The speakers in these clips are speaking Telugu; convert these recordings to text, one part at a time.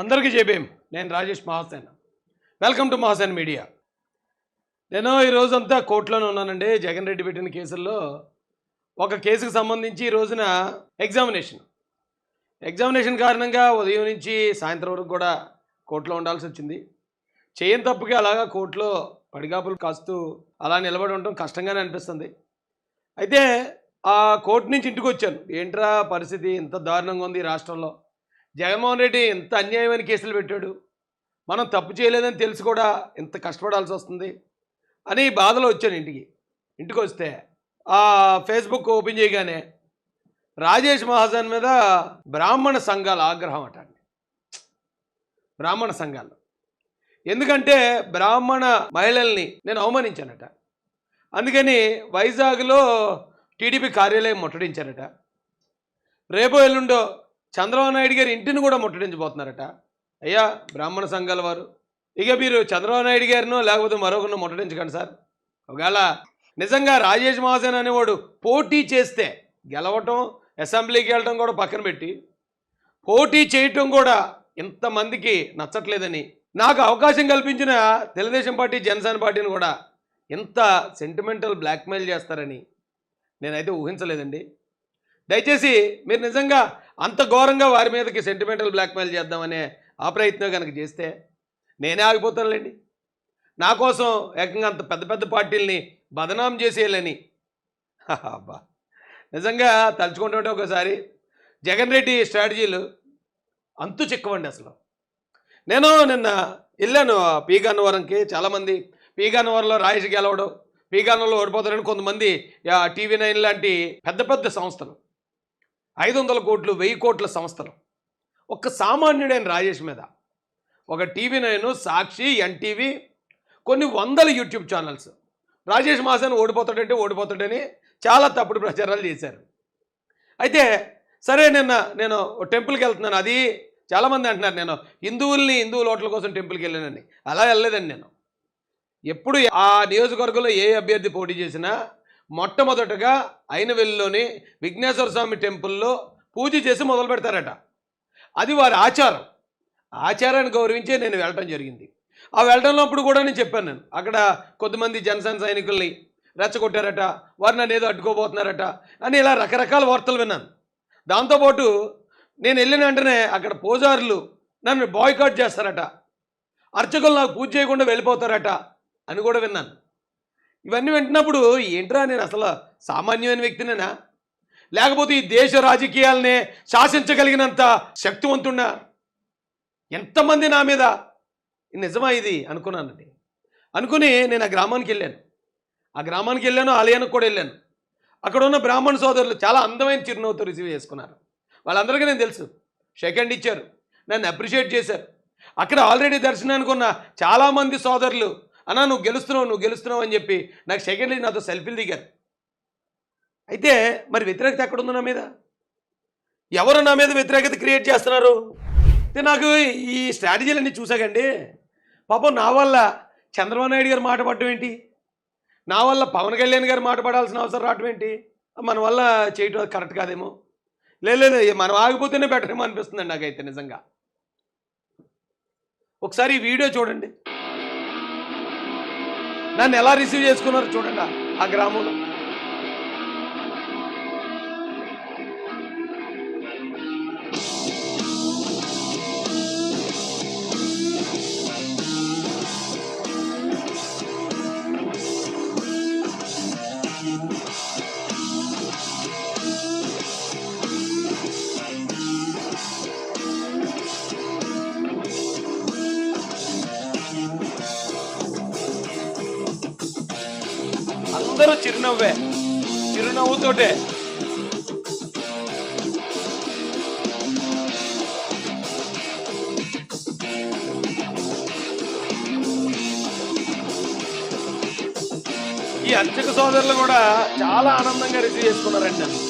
అందరికీ చెప్పేం నేను Rajesh Mahasen. Welcome to Mahasen media. నేను ఈ రోజంతా కోర్టులోనే ఉన్నానండి. జగన్ రెడ్డి పెట్టిన కేసుల్లో ఒక కేసుకు సంబంధించి ఈ రోజున ఎగ్జామినేషన్ ఎగ్జామినేషన్ కారణంగా ఉదయం నుంచి సాయంత్రం వరకు కూడా కోర్టులో ఉండాల్సి వచ్చింది. చేయని తప్పుకి అలాగా కోర్టులో పడిగాపులు కాస్తూ అలా నిలబడి ఉండటం కష్టంగానే అనిపిస్తుంది. అయితే ఆ కోర్టు నుంచి ఇంటికి వచ్చాను. ఏంట్రా పరిస్థితి? ఇంత దారుణంగా ఉంది రాష్ట్రంలో. జగన్మోహన్ రెడ్డి ఎంత అన్యాయమైన కేసులు పెట్టాడు. మనం తప్పు చేయలేదని తెలిసి కూడా ఇంత కష్టపడాల్సి వస్తుంది అని బాధలో వచ్చాను ఇంటికి. ఇంటికి వస్తే ఆ ఫేస్బుక్ ఓపెన్ చేయగానే రాజేష్ మహాజన్ మీద బ్రాహ్మణ సంఘాల ఆగ్రహం అట అండి. బ్రాహ్మణ సంఘాలు. ఎందుకంటే బ్రాహ్మణ మహిళల్ని నేను అవమానించానట. అందుకని వైజాగ్లో టీడీపీ కార్యాలయం ముట్టడించారట. రేపో ఎల్లుండో చంద్రబాబు నాయుడు గారి ఇంటిని కూడా ముట్టడించబోతున్నారట. అయ్యా బ్రాహ్మణ సంఘాల వారు. ఇక మీరు చంద్రబాబు నాయుడు గారినో లేకపోతే మరొకరినో ముట్టడించకండి సార్. ఒకవేళ నిజంగా రాజేష్ మహాసేన్ అనేవాడు పోటీ చేస్తే గెలవటం అసెంబ్లీకి వెళ్ళటం కూడా పక్కన పెట్టి పోటీ చేయటం కూడా ఇంతమందికి నచ్చట్లేదని నాకు అవకాశం కల్పించిన తెలుగుదేశం పార్టీ జనసేన పార్టీని కూడా ఇంత సెంటిమెంటల్ బ్లాక్మెయిల్ చేస్తారని నేనైతే ఊహించలేదండి. దయచేసి మీరు నిజంగా అంత ఘోరంగా వారి మీదకి సెంటిమెంటల్ బ్లాక్మెయిల్ చేద్దామనే ఆ ప్రయత్నం కనుక చేస్తే నేనే ఆగిపోతానులేండి. నా కోసం ఏకంగా అంత పెద్ద పెద్ద పార్టీల్ని బదనాం చేసేయాలని. అబ్బా! నిజంగా తలుచుకుంటుంటే ఒకసారి జగన్ రెడ్డి స్ట్రాటజీలు అంతు చిక్కవండి అసలు. నేను నిన్న వెళ్ళాను పీ గన్నవరంకి చాలామంది పీ గన్నవరంలో రాయేష్ గెలవడం పీ గన్నవరంలో ఓడిపోతారని కొంతమంది టీవీ నైన్ లాంటి పెద్ద పెద్ద సంస్థలు. ఐదు వందల కోట్లు వెయ్యి కోట్ల సంస్థలు. ఒక్క సామాన్యుడైన రాజేష్ మీద. ఒక టీవీ నేను సాక్షి ఎన్టీవీ కొన్ని వందల యూట్యూబ్ ఛానల్స్. రాజేష్ మాసాన్ ఓడిపోతాడంటే ఓడిపోతాడని చాలా తప్పుడు ప్రచారాలు చేశారు. అయితే సరే నిన్న నేను టెంపుల్కి వెళ్తున్నాను. అది చాలామంది అంటున్నారు. నేను హిందువుల్ని హిందువుల ఓట్ల కోసం టెంపుల్కి వెళ్ళానని. అలా వెళ్ళలేదండి నేను. ఎప్పుడు ఆ నియోజకవర్గంలో ఏ అభ్యర్థి పోటీ చేసినా మొట్టమొదటగా అయినవెల్లిలోని విఘ్నేశ్వర స్వామి టెంపుల్లో పూజ చేసి మొదలు పెడతారట. అది వారి ఆచారం. ఆచారాన్ని గౌరవించే నేను వెళ్ళటం జరిగింది. ఆ వెళ్ళడంలోప్పుడు కూడా నేను చెప్పాను నేను. అక్కడ కొద్దిమంది జనసేన సైనికుల్ని రెచ్చగొట్టారట. వారు నన్ను ఏదో అడ్డుకోబోతున్నారట అని ఇలా రకరకాల వార్తలు విన్నాను. దాంతోపాటు నేను వెళ్ళిన వెంటనే అక్కడ పూజారులు నన్ను బాయ్కాట్ చేస్తారట. అర్చకులు నాకు పూజ చేయకుండా వెళ్ళిపోతారట అని కూడా విన్నాను. ఇవన్నీ వింటున్నప్పుడు ఏంట్రా నేను అసలు సామాన్యమైన వ్యక్తినేనా? లేకపోతే ఈ దేశ రాజకీయాలనే శాసించగలిగినంత శక్తివంతున్నా ఎంతమంది నా మీద? నిజమా ఇది? అనుకున్నానండి. అనుకుని నేను ఆ గ్రామానికి వెళ్ళాను. ఆ గ్రామానికి వెళ్ళాను ఆలయానికి కూడా వెళ్ళాను. అక్కడ ఉన్న బ్రాహ్మణ సోదరులు చాలా అందమైన చిరునవ్వుతో రిసీవ్ చేసుకున్నారు. వాళ్ళందరికీ నేను తెలుసు. సెకండ్ ఇచ్చారు. నన్ను అప్రిషియేట్ చేశారు. అక్కడ ఆల్రెడీ దర్శనానికి ఉన్న చాలామంది సోదరులు అన్నా నువ్వు గెలుస్తున్నావు నువ్వు గెలుస్తున్నావు అని చెప్పి నాకు సెకండ్ నాతో సెల్ఫీలు దిగారు. అయితే మరి వ్యతిరేకత ఎక్కడుంది నా మీద? ఎవరు నా మీద వ్యతిరేకత క్రియేట్ చేస్తున్నారు? అయితే నాకు ఈ స్ట్రాటజీలన్నీ చూసాకండి. పాపం నా వల్ల చంద్రబాబు నాయుడు గారు మాట పడటం ఏంటి? నా వల్ల పవన్ కళ్యాణ్ గారు మాట పడాల్సిన అవసరం రావటం ఏంటి? మన వల్ల చేయటం కరెక్ట్ కాదేమో? లేదు లేదు మనం ఆగిపోతేనే బెటర్ ఏమో అనిపిస్తుందండి నాకైతే నిజంగా. ఒకసారి ఈ వీడియో చూడండి. నన్ను ఎలా రిసీవ్ చేసుకున్నారు చూడండి ఆ- గ్రామంలో. అందరూ చిరునవ్వే. చిరునవ్వుతోటే. ఈ అర్చక సోదరులు కూడా చాలా ఆనందంగా రిసీవ్ చేసుకున్నారండి. నన్ను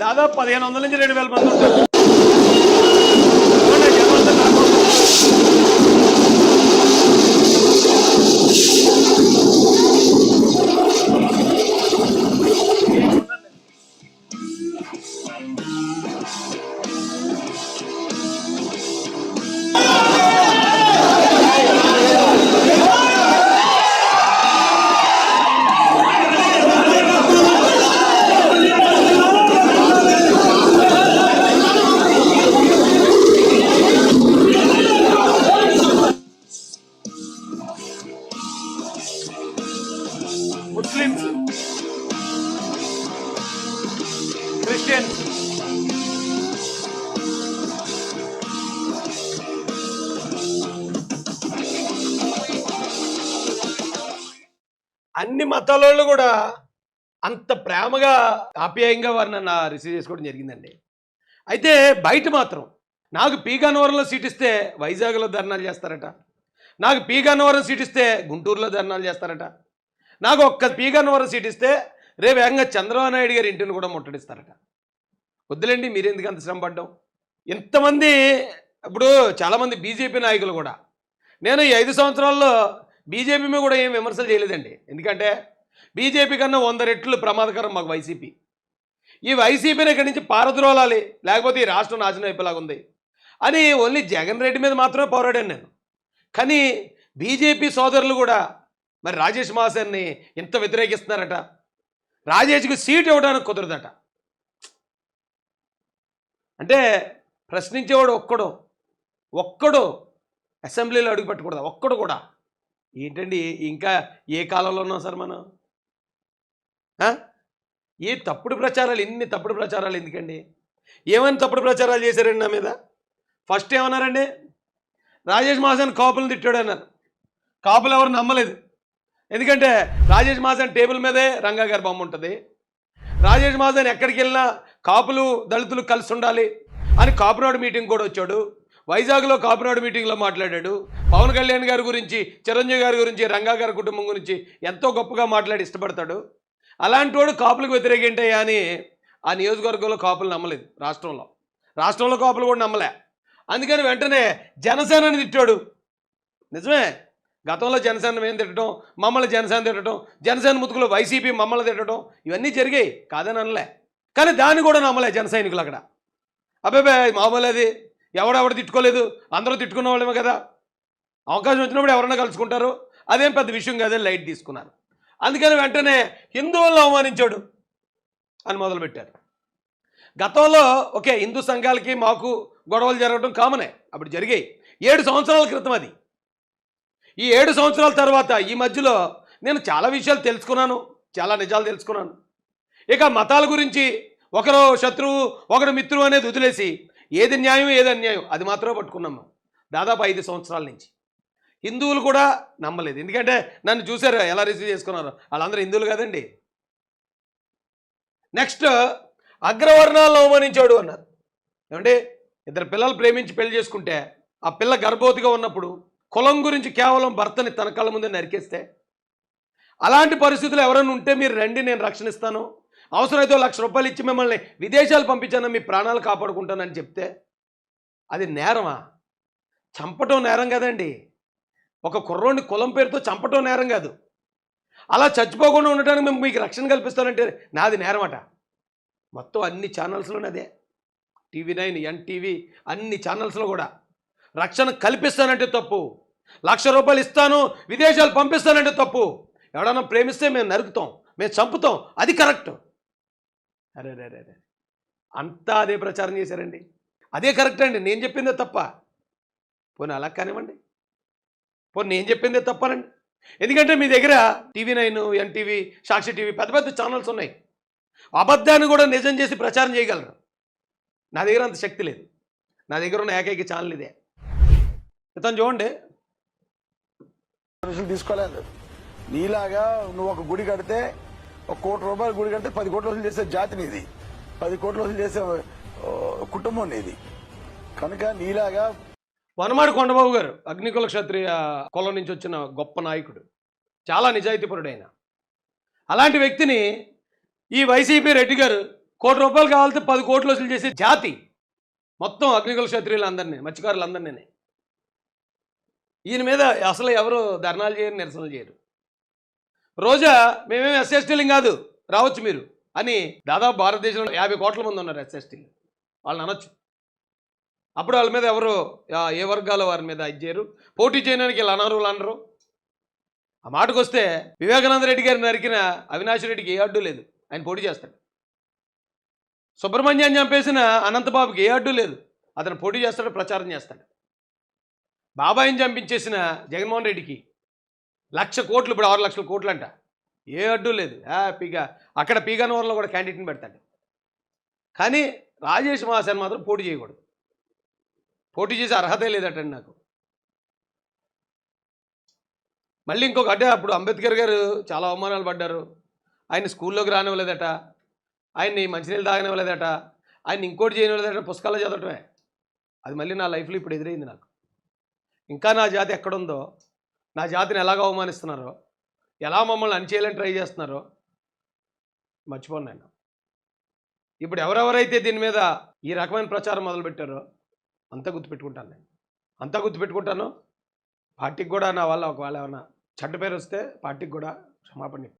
దాదాపు పదిహేను వందల నుంచి రెండు వేల మంది ఉంటారు ముస్లిమ్స్ క్రిస్టియన్స్ అన్ని మతాల వాళ్ళు కూడా అంత ప్రేమగా ఆప్యాయంగా వారిని నన్ను రిసీవ్ చేసుకోవడం జరిగిందండి. అయితే బయట మాత్రం నాకు పీగానవరంలో సీట్ ఇస్తే వైజాగ్లో ధర్నాలు చేస్తారట. నాకు పీగానవరం సీట్ ఇస్తే గుంటూరులో ధర్నాలు చేస్తారట. నాకు ఒక్క పీ గన్నవరం సీట్ ఇస్తే రేపు వేగంగా చంద్రబాబు నాయుడు గారి ఇంటిని కూడా ముట్టడిస్తారట. వద్దులేండి మీరు ఎందుకు అంత శ్రమ పడ్డాం? ఇంతమంది ఇప్పుడు చాలామంది బీజేపీ నాయకులు కూడా. నేను ఈ ఐదు సంవత్సరాల్లో బీజేపీ మీద కూడా ఏం విమర్శలు చేయలేదండి. ఎందుకంటే బీజేపీ కన్నా వంద రెట్లు ప్రమాదకరం మాకు వైసీపీ. ఈ వైసీపీని ఇక్కడి నుంచి పారద్రోలాలి లేకపోతే ఈ రాష్ట్రం నాశనం అయిపోలాగా ఉంది అని ఓన్లీ జగన్ రెడ్డి మీద మాత్రమే పోరాడాను నేను. కానీ బీజేపీ సోదరులు కూడా మరి రాజేష్ మాసర్ని ఇంత వ్యతిరేకిస్తున్నారట? రాజేష్కి సీట్ ఇవ్వడానికి కుదరదట. అంటే ప్రశ్నించేవాడు ఒక్కడు ఒక్కడు అసెంబ్లీలో అడుగు పెట్టకూడదు ఒక్కడు కూడా. ఏంటండి ఇంకా ఏ కాలంలో ఉన్నాం సార్ మనం? ఏ తప్పుడు ప్రచారాలు ఎన్ని తప్పుడు ప్రచారాలు ఎందుకండి? ఏమైనా తప్పుడు ప్రచారాలు చేశారండి నా మీద? ఫస్ట్ ఏమన్నారండి? రాజేష్ మాసన్ కాపులను తిట్టాడు అన్నారు. కాపులు ఎవరు నమ్మలేదు. ఎందుకంటే రాజేష్ మాసన్ టేబుల్ మీదే రంగా గారి బొమ్మ ఉంటుంది. రాజేష్ మాసన్ ఎక్కడికి వెళ్ళినా కాపులు దళితులు కలిసి ఉండాలి అని కాపునాడు మీటింగ్ కూడా వచ్చాడు. వైజాగ్లో కాపునాడు మీటింగ్లో మాట్లాడాడు. పవన్ కళ్యాణ్ గారి గురించి చిరంజీవి గారి గురించి రంగా గారి కుటుంబం గురించి ఎంతో గొప్పగా మాట్లాడి ఇష్టపడతాడు. అలాంటి వాడు కాపులకు వ్యతిరేకేంటయ్యా అని ఆ నియోజకవర్గంలో కాపులు నమ్మలేదు రాష్ట్రంలో. రాష్ట్రంలో కాపులు కూడా నమ్మలే. అందుకని వెంటనే జనసేనని తిట్టాడు. నిజమే? గతంలో జనసేన మేము తిట్టడం? మమ్మల్ని జనసేన తిట్టడం. జనసేన ముతుకులో వైసీపీ మమ్మల్ని తిట్టడం. ఇవన్నీ జరిగాయి. కాదని అనలే. కానీ దాన్ని కూడా నమ్మలే జన సైనికులు అక్కడ. అబ్బాయి మామూలు అది. ఎవడెవడు తిట్టుకోలేదు? అందరూ తిట్టుకున్న వాళ్ళేమో కదా. అవకాశం వచ్చినప్పుడు ఎవరన్నా కలుసుకుంటారు? అదేం పెద్ద విషయం కాదని లైట్ తీసుకున్నారు. అందుకని వెంటనే హిందువులను అవమానించాడు అని మొదలుపెట్టారు. గతంలో ఓకే హిందూ సంఘాలకి మాకు గొడవలు జరగడం కామనే. అప్పుడు జరిగాయి. ఏడు సంవత్సరాల క్రితం అది. ఈ ఏడు సంవత్సరాల తర్వాత ఈ మధ్యలో నేను చాలా విషయాలు తెలుసుకున్నాను చాలా నిజాలు తెలుసుకున్నాను. ఇక మతాల గురించి ఒకరు శత్రువు ఒకరు మిత్రువు అనేది వదిలేసి ఏది న్యాయం ఏది అన్యాయం అది మాత్రమే పట్టుకున్నాము దాదాపు ఐదు సంవత్సరాల నుంచి. హిందువులు కూడా నమ్మలేదు. ఎందుకంటే నన్ను చూశారు ఎలా రిసీవ్ చేసుకున్నారు. వాళ్ళందరూ హిందువులు కదండి. నెక్స్ట్ అగ్రవర్ణాలను అవమానించాడు అన్నారు. ఏమంటే ఇద్దరు పిల్లలు ప్రేమించి పెళ్ళి చేసుకుంటే ఆ పిల్ల గర్భవతిగా ఉన్నప్పుడు కులం గురించి కేవలం భర్తని తన కళ్ళ ముందే నరికేస్తే? అలాంటి పరిస్థితులు ఎవరైనా ఉంటే మీరు రండి నేను రక్షణ ఇస్తాను అవసరమైతే లక్ష రూపాయలు ఇచ్చి మిమ్మల్ని విదేశాలు పంపించాను మీ ప్రాణాలు కాపాడుకుంటానని చెప్తే అది నేరమా? చంపటం నేరం కదండి. ఒక కుర్రోడిని కులం పేరుతో చంపటం నేరం కాదు. అలా చచ్చిపోకుండా ఉండటానికి మేము మీకు రక్షణ కల్పిస్తానంటే నాది నేరమట. మొత్తం అన్ని ఛానల్స్లోనే అదే. టీవీ నైన్ ఎన్టీవీ అన్ని ఛానల్స్లో కూడా. రక్షణ కల్పిస్తానంటే తప్పు. లక్ష రూపాయలు ఇస్తాను విదేశాలు పంపిస్తానంటే తప్పు. ఎవడన్నా ప్రేమిస్తే మేము నరుకుతాం మేము చంపుతాం అది కరెక్ట్. అరే రే రే అంతా అదే ప్రచారం చేశారండి. అదే కరెక్ట్ అండి నేను చెప్పిందే తప్ప. పోనీ అలా కానివ్వండి. పోనీ నేను చెప్పిందే తప్పనండి. ఎందుకంటే మీ దగ్గర TV nine NTV Sakshi TV పెద్ద పెద్ద ఛానల్స్ ఉన్నాయి. అబద్ధాన్ని కూడా నిజం చేసి ప్రచారం చేయగలరు. నా దగ్గర అంత శక్తి లేదు. నా దగ్గర ఉన్న ఏకైక ఛానల్ ఇదే. ఇతను చూడండి. పర్మిషన్ తీసుకోలేదు నీలాగా నువ్వు ఒక గుడి కడితే ఒక కోటి రూపాయలు గుడి కడితే పది కోట్ల వసూలు చేసే జాతి నీది. పది కోట్ల వసూలు చేసే కుటుంబం నీది. కనుక నీలాగా వనమాడి కొండబాబు గారు అగ్నికుల క్షత్రియ కులం నుంచి వచ్చిన గొప్ప నాయకుడు. చాలా నిజాయితీపరుడు ఆయన అలాంటి వ్యక్తిని ఈ వైసీపీ రెడ్డి గారు కోటి రూపాయలు కావాలంటే పది కోట్లు వసూలు చేసే జాతి మొత్తం అగ్నికుల క్షత్రియులందరినీ మత్స్యకారులందరినీ ఈయన మీద అసలు ఎవరు ధర్నాలు చేయరు నిరసనలు చేయరు. రోజా మేమేమి ఎస్ఎస్టీలు కాదు రావచ్చు మీరు అని దాదాపు భారతదేశంలో యాభై కోట్ల మంది ఉన్నారు ఎస్ఎస్టీలు వాళ్ళని అనొచ్చు. అప్పుడు వాళ్ళ మీద ఎవరు ఏ వర్గాల వారి మీద ఇది చేయరు. పోటీ చేయడానికి వీళ్ళు అనర్హులు అనరు. ఆ మాటకు వస్తే వివేకానంద రెడ్డి గారిని నరికిన అవినాష్ రెడ్డికి ఏ అడ్డు లేదు. ఆయన పోటీ చేస్తాడు. సుబ్రహ్మణ్యాన్ని చంపేసిన అనంతబాబుకి ఏ అడ్డు లేదు. అతను పోటీ చేస్తాడు ప్రచారం చేస్తాడు. బాబాయిని చంపించేసిన జగన్మోహన్ రెడ్డికి లక్ష కోట్లు ఇప్పుడు ఆరు లక్షల కోట్లు అంట ఏ అడ్డు లేదు. హ్యాపీగా అక్కడ పీగానవరంలో కూడా క్యాండిడేట్ని పెడతాడు. కానీ రాజేష్ మహాసేన్ మాత్రం పోటీ చేయకూడదు. పోటీ చేసే అర్హతే లేదటండి నాకు. మళ్ళీ ఇంకొక అడ్డే అప్పుడు అంబేద్కర్ గారు చాలా అవమానాలు పడ్డారు. ఆయన స్కూల్లోకి రానివ్వలేదట. ఆయన్ని మంచినీళ్ళు తాగనివ్వలేదట. ఆయన ఇంకోటి చేయనివ్వలేదట. పుస్తకాలు చదవటమే. అది మళ్ళీ నా లైఫ్లో ఇప్పుడు ఎదురైంది నాకు. ఇంకా నా జాతి ఎక్కడుందో నా జాతిని ఎలాగ అవమానిస్తున్నారో ఎలా మమ్మల్ని అణచేయాలని ట్రై చేస్తున్నారో మర్చిపోను నేను. ఇప్పుడు ఎవరెవరైతే దీని మీద ఈ రకమైన ప్రచారం మొదలుపెట్టారో అంతా గుర్తుపెట్టుకుంటాను నేను. అంతా గుర్తుపెట్టుకుంటాను. పార్టీకి కూడా నా వల్ల ఒకవేళ ఏమైనా చెడ్డ పేరు వస్తే పార్టీకి కూడా క్షమాపణ